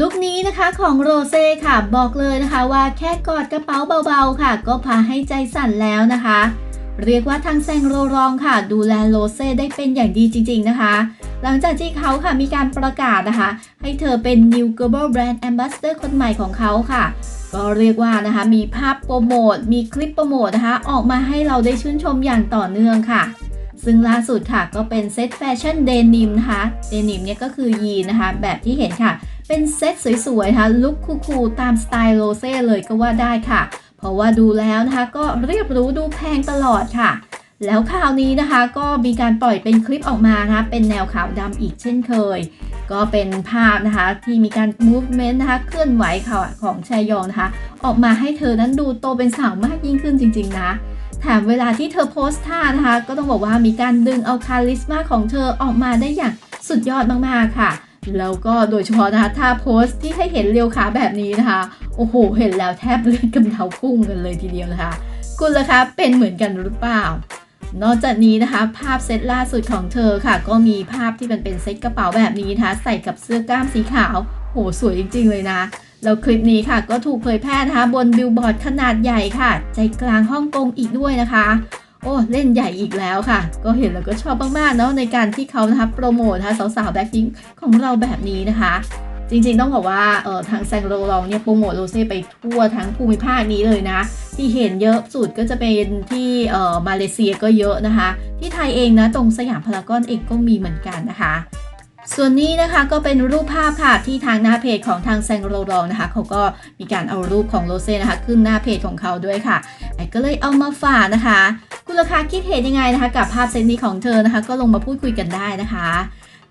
ลุคนี้นะคะของโรเซ่ค่ะบอกเลยนะคะว่าแค่กอดกระเป๋าเบาๆค่ะ ก็พาให้ใจสั่นแล้วนะคะ เรียกว่าทางแซงโรรองค่ะ ดูแลโรเซ่ได้เป็นอย่างดีจริง ๆนะคะ หลังจากที่เขาค่ะมีการประกาศนะคะ ให้เธอเป็น New Global Brand Ambassador คนใหม่ของเขาค่ะ ก็เรียกว่านะคะมีภาพโปรโมท มีคลิปโปรโมทนะคะ ออกมาให้เราได้ชื่นชมอย่างต่อเนื่องค่ะซึ่งล่าสุดค่ะก็เป็นเซตแฟชั่นเดนิมนะคะ เดนิมเนี่ยก็คือยีนนะคะ แบบที่เห็นค่ะ เป็นเซตสวยๆนะคะลุคคูลๆตามสไตล์โรเซ่เลยก็ว่าได้ค่ะ เพราะว่าดูแล้วนะคะก็เรียบรู้ดูแพงตลอดค่ะ แล้วข่าวนี้นะคะก็มีการปล่อยเป็นคลิปออกมานะคะเป็นแนวขาวดำอีกเช่นเคย ก็เป็นภาพนะคะที่มีการ movement นะคะเคลื่อนไหวค่ะของแชยองนะคะออกมาให้เธอนั้นดูโตเป็นสาวมากยิ่งขึ้นจริง ๆ นะแถมเวลาที่เธอโพสท่านะคะ ก็ต้องบอกว่ามีการดึงเอาคาลิสมาของเธอออกมาได้อย่างสุดยอดมากๆค่ะ แล้วก็โดยเฉพาะนะคะท่าโพสที่ให้เห็นเรียวขาแบบนี้นะคะ โอ้โห เห็นแล้วแทบเลือดกำเดาพุ่งกันเลยทีเดียวนะคะ คุณล่ะคะเป็นเหมือนกันหรือเปล่า นอกจากนี้นะคะ ภาพเซตล่าสุดของเธอค่ะ ก็มีภาพที่มันเป็นเซตกระเป๋าแบบนี้นะคะ ใส่กับเสื้อกล้ามสีขาว โหสวยจริง ๆ เลยนะแล้วคลิปนี้ค่ะก็ถูกเผยแพร่นะคะบนบิลบอร์ดขนาดใหญ่ค่ะ ใจกลางฮ่องกงอีกด้วยนะคะ โอ้เล่นใหญ่อีกแล้วค่ะ ก็เห็นแล้วก็ชอบมากๆเนาะในการที่เขานะคะโปรโมทนะคะสาวๆแบ็คพิงของเราแบบนี้นะคะจริงๆ ต้องบอกว่าเออทางแซงโรลองเนี่ยโปรโมทโรเซ่ไปทั่วทั้งภูมิภาคนี้เลยนะ ที่เห็นเยอะสุดก็จะเป็นที่เออมาเลเซียก็เยอะนะคะ ที่ไทยเองนะ ตรงสยามพารากอนเองก็มีเหมือนกันนะคะ ส่วนนี้นะคะก็เป็นรูปภาพค่ะที่ทางหน้าเพจของทางแซงโรลองนะคะเขาก็มีการเอารูปของโรเซ่นะคะ ขึ้นหน้าเพจของเขาด้วยค่ะไอก็เลยเอามาฝากนะคะ คุณราคาคิดเห็นยังไงนะคะ กับภาพเซตนี้ของเธอนะคะ ก็ลงมาพูดคุยกันได้นะคะ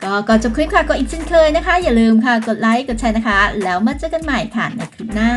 ก็ก่อนจบคลิปค่ะก็อีกเช่นเคยนะคะ อย่าลืมค่ะกดไลค์กดแชร์นะคะ แล้วมาเจอกันใหม่ค่ะในคลิปหน้า